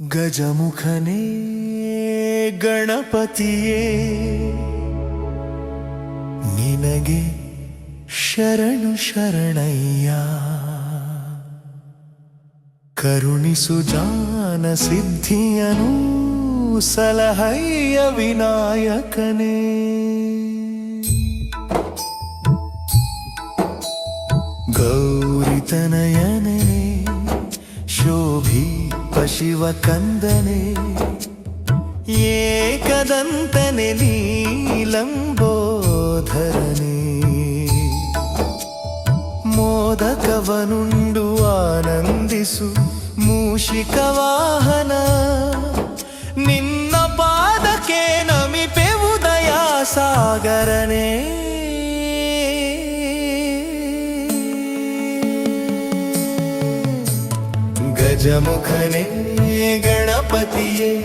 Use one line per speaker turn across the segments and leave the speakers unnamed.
ಗಜಮುಖನೇ ಗಣಪತಿಯೇ ನಿನಗೆ ಶರಣು ಶರಣಯ್ಯ. ಕರುಣಿಸು ಜಾನ ಸಿದ್ಧಿಯನು ಸಲಹಯ್ಯ ವಿನಾಯಕನೇ. ಗೌರಿತನಯನೇ ಶೋಭೀಪ ಶಿವ ಕಂದನೆ ಏಕದಂತನೆ ನೀಲಂಬೋಧರನೇ ಮೋದಕವನುಂಡು ಆನಂದಿಸು ಮೂಷಿಕ ವಾಹನ ನಿನ್ನ ಪಾದಕ್ಕೆ ನಮಿಪೆವುದಯ ಸಾಗರನೇ ಗಜಮುಖನೇ ಗಣಪತಿಯೇ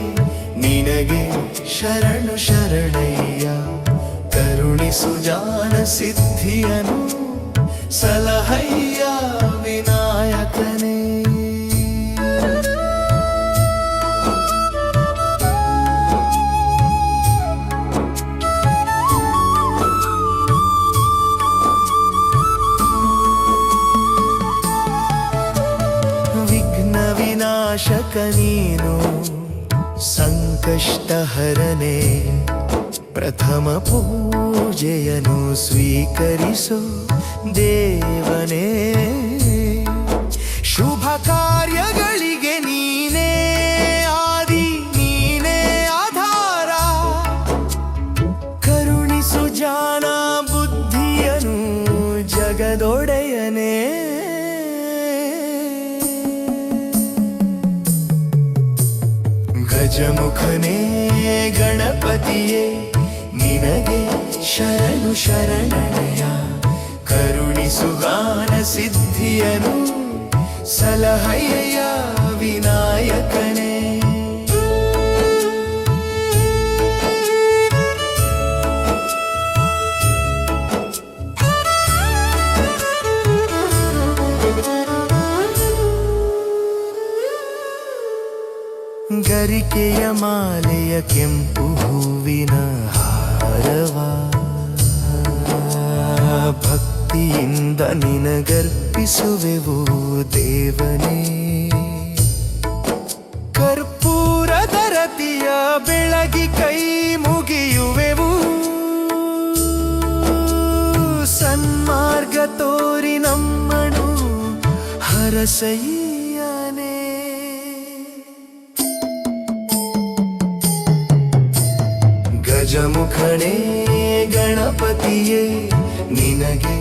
ನಿನಗೆ ಶರಣು ಶರಣಯ್ಯ. ಕರುಣಿಸು ಜಾನ ಸಿದ್ಧಿಯನು ಸಲಹಯ್ಯ ವಿನಾಯಕನೇ. ವಿನಾಶಕ ನೀನು ಸಂಕಷ್ಟಹರನೆ ಪ್ರಥಮ ಪೂಜೆಯನ್ನು ಸ್ವೀಕರಿಸು ದೇವನೇ. ಶುಭ ಕಾರ್ಯಗಳಿಗೆ ನೀನೇ ಆದಿ, ನೀನೇ ಆಧಾರ. ಕರುಣಿಸು ಜಾನ ಬುದ್ಧಿಯನು ಜಗದೊಡೆಯನೇ ಗಜಮುಖನೇ ಗಣಪತಿಯೇ ನಿನಗೆ ಶರಣು ಶರಣಯ ಕರುಣಿಸುಗಾನ ಸಿದ್ಧಿಯನು ಸಲಹಯ್ಯ ವಿನಾಯಕನೇ. ಗರಿಕೆಯ ಮಾಲೆಯ ಕೆಂಪು ಹೂವಿನ ಹಾರವ. ಭಕ್ತಿಯಿಂದ ನಿನಗರ್ಪಿಸುವೆವು ದೇವನೇ. ಕರ್ಪೂರ ರತಿಯ ಬೆಳಗಿ ಕೈ ಮುಗಿಯುವೆವು. ಸನ್ಮಾರ್ಗ ತೋರಿ ನಮ್ಮನು ಹರಸಯ್ಯನೇ ಗಜಮುಖನೇ ಗಣಪತಿಯೇ ನಿನಗೆ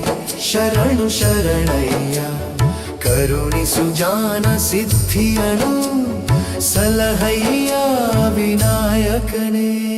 ಶರಣು ಶರಣಯ್ಯ. ಕರುಣಿಸು ಜಾನ ಸಿದ್ಧಿಯನು ಸಲಹಯ್ಯ ವಿನಾಯಕನೇ.